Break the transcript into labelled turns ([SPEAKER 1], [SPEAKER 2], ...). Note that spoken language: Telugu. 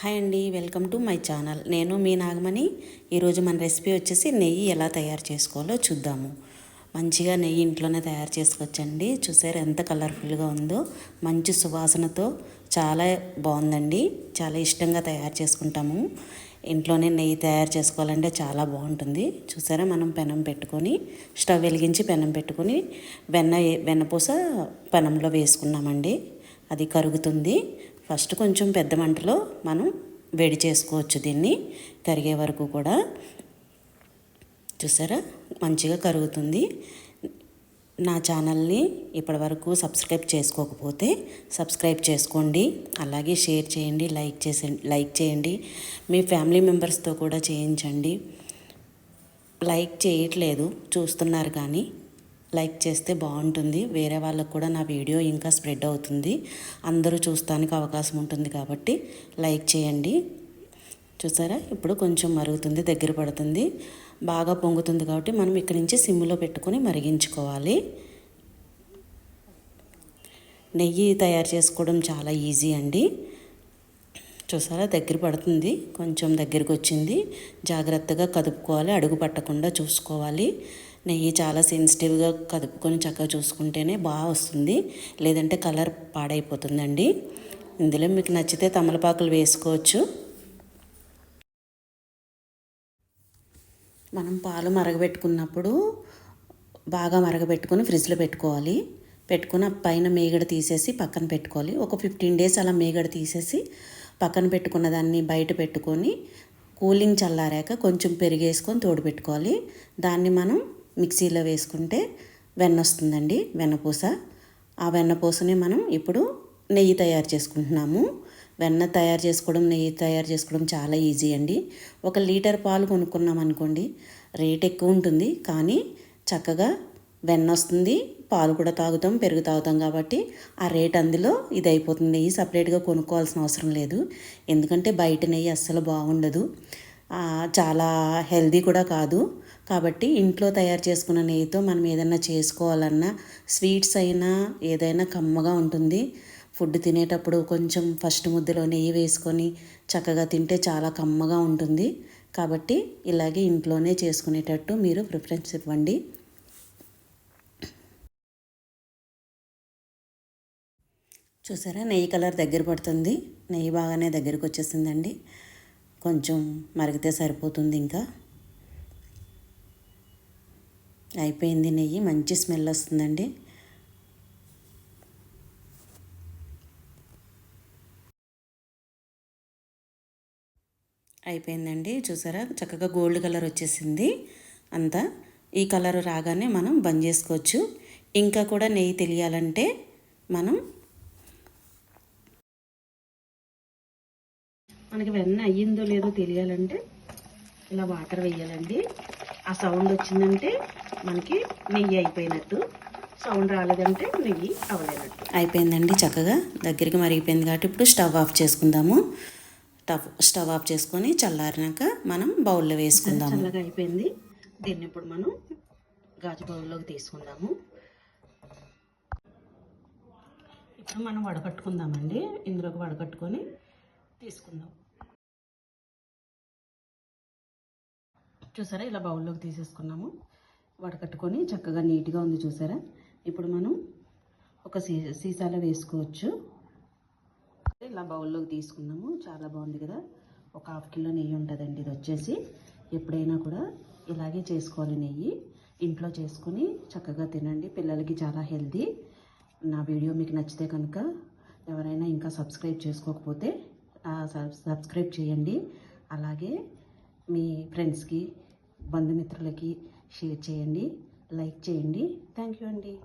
[SPEAKER 1] హాయ్ అండి వెల్కమ్ టు మై ఛానల్. నేను మీ నాగమణి. ఈరోజు మన రెసిపీ వచ్చేసి నెయ్యి ఎలా తయారు చేసుకోవాలో చూద్దాము. మంచిగా నెయ్యి ఇంట్లోనే తయారు చేసుకోవచ్చండి. చూసారు ఎంత కలర్ఫుల్గా ఉందో. మంచి సువాసనతో చాలా బాగుందండి. చాలా ఇష్టంగా తయారు చేసుకుంటాము. ఇంట్లోనే నెయ్యి తయారు చేసుకోవాలంటే చాలా బాగుంటుంది. చూసారా మనం పెనం పెట్టుకొని స్టవ్ వెలిగించి పెనం పెట్టుకొని వెన్న వెన్నపూస పెనంలో వేసుకున్నామండి. అది కరుగుతుంది. ఫస్ట్ కొంచెం పెద్ద మంటలో మనం వేడి చేసుకోవచ్చు దీన్ని. కరిగే వరకు కూడా. చూసారా? మంచిగా కరుగుతుంది. నా ఛానల్ని ఇప్పటివరకు సబ్స్క్రైబ్ చేసుకోకపోతే సబ్స్క్రైబ్ చేసుకోండి. అలాగే షేర్ చేయండి లైక్ చేసే లైక్ చేయండి. మీ ఫ్యామిలీ మెంబర్స్తో కూడా చేయించండి. లైక్ చేయట్లేదు చూస్తున్నారు కానీ. లైక్ చేస్తే బాగుంటుంది. వేరే వాళ్ళకు కూడా నా వీడియో ఇంకా స్ప్రెడ్ అవుతుంది. అందరూ చూస్తానికి అవకాశం ఉంటుంది కాబట్టి లైక్ చేయండి. చూసారా? ఇప్పుడు కొంచెం మరుగుతుంది దగ్గర పడుతుంది. బాగా పొంగుతుంది కాబట్టి మనం ఇక్కడి నుంచి సిమ్లో పెట్టుకొని మరిగించుకోవాలి. నెయ్యి తయారు చేసుకోవడం చాలా ఈజీ అండి. చూసారా? దగ్గర పడుతుంది. కొంచెం దగ్గరికి వచ్చింది. జాగ్రత్తగా కదుపుకోవాలి. అడుగు పట్టకుండా చూసుకోవాలి. నెయ్యి చాలా సెన్సిటివ్గా కదుపుకొని చక్కగా చూసుకుంటేనే బాగా వస్తుంది. లేదంటే కలర్ పాడైపోతుందండి. ఇందులో మీకు నచ్చితే తమలపాకులు వేసుకోవచ్చు. మనం పాలు మరగబెట్టుకున్నప్పుడు బాగా మరగబెట్టుకొని ఫ్రిడ్జ్లో పెట్టుకోవాలి. పెట్టుకుని పైన మేగడ తీసేసి పక్కన పెట్టుకోవాలి. ఒక ఫిఫ్టీన్ డేస్ అలా మేగడ తీసేసి పక్కన పెట్టుకున్న దాన్ని బయట పెట్టుకొని కూలింగ్ చల్లారాక కొంచెం పెరిగేసుకొని తోడు పెట్టుకోవాలి. దాన్ని మనం మిక్సీలో వేసుకుంటే వెన్న వస్తుందండి వెన్నపూస ఆ వెన్నపూసని మనం ఇప్పుడు నెయ్యి తయారు చేసుకుంటున్నాము. వెన్న తయారు చేసుకోవడం నెయ్యి తయారు చేసుకోవడం చాలా ఈజీ అండి. ఒక లీటర్ పాలు కొనుక్కున్నాం అనుకోండి రేట్ ఎక్కువ ఉంటుంది కానీ చక్కగా వెన్న వస్తుంది పాలు కూడా తాగుతాం పెరుగు తాగుతాం కాబట్టి ఆ రేట్ అందులో ఇది అయిపోతుంది. నెయ్యి సపరేట్గా కొనుక్కోవాల్సిన అవసరం లేదు. ఎందుకంటే బయట నెయ్యి అస్సలు బాగుండదు. చాలా హెల్దీ కూడా కాదు. కాబట్టి ఇంట్లో తయారు చేసుకున్న నెయ్యితో మనం ఏదైనా చేసుకోవాలన్నా స్వీట్స్ అయినా ఏదైనా కమ్మగా ఉంటుంది. ఫుడ్ తినేటప్పుడు కొంచెం ఫస్ట్ ముద్దలో నెయ్యి వేసుకొని చక్కగా తింటే చాలా కమ్మగా ఉంటుంది. కాబట్టి ఇలాగే ఇంట్లోనే చేసుకునేటట్టు మీరు ప్రిఫరెన్స్ ఇవ్వండి. చూసారా? నెయ్యి కలర్ దగ్గర పడుతుంది. నెయ్యి బాగానే దగ్గరికి వచ్చేసిందండి. కొంచెం మరిగితే సరిపోతుంది ఇంకా. అయిపోయింది నెయ్యి మంచి స్మెల్ వస్తుందండి. అయిపోయిందండి చూసారా? చక్కగా గోల్డ్ కలర్ వచ్చేసింది అంతా. ఈ కలర్ రాగానే మనం బంద్ చేసుకోవచ్చు. ఇంకా కూడా నెయ్యి తెలియాలంటే మనం మనకి వెన్న అయ్యిందో లేదో తెలియాలంటే ఇలా వాటర్ వేయాలండి. ఆ సౌండ్ వచ్చిందంటే మనకి నెయ్యి అయిపోయినట్టు. సౌండ్ రాలేదంటే నెయ్యి అవ్వలేనట్టు. అయిపోయిందండి చక్కగా. దగ్గరికి మరిగిపోయింది కాబట్టి ఇప్పుడు స్టవ్ ఆఫ్ చేసుకుందాము. స్టవ్ స్టవ్ ఆఫ్ చేసుకొని చల్లారినాక మనం బౌల్లో వేసుకుందాము. చల్లగా అయిపోయింది. దీన్ని ఇప్పుడు మనం గాజు బౌల్లోకి తీసుకుందాము. ఇప్పుడు మనం వడకట్టుకుందామండి. ఇందులోకి వడకట్టుకొని తీసుకుందాం. చూసారా? ఇలా బౌల్లోకి తీసేసుకున్నాము. వడకట్టుకొని చక్కగా నీట్గా ఉంది చూసారా? ఇప్పుడు మనం ఒక సీ సీసాలో వేసుకోవచ్చు. ఇలా బౌల్లోకి తీసుకున్నాము చాలా బాగుంది కదా? ఒక హాఫ్ కిలో నెయ్యి ఉంటుందండి. ఇది వచ్చేసి ఎప్పుడైనా కూడా ఇలాగే చేసుకోవాలి నెయ్యి. ఇంట్లో చేసుకుని చక్కగా తినండి. పిల్లలకి చాలా హెల్దీ నా వీడియో మీకు నచ్చితే కనుక ఎవరైనా ఇంకా సబ్స్క్రైబ్ చేసుకోకపోతే సబ్స్క్రైబ్ చేయండి. అలాగే మీ ఫ్రెండ్స్కి బంధుమిత్రులకి షేర్ చేయండి. లైక్ చేయండి. థ్యాంక్ యూ అండి.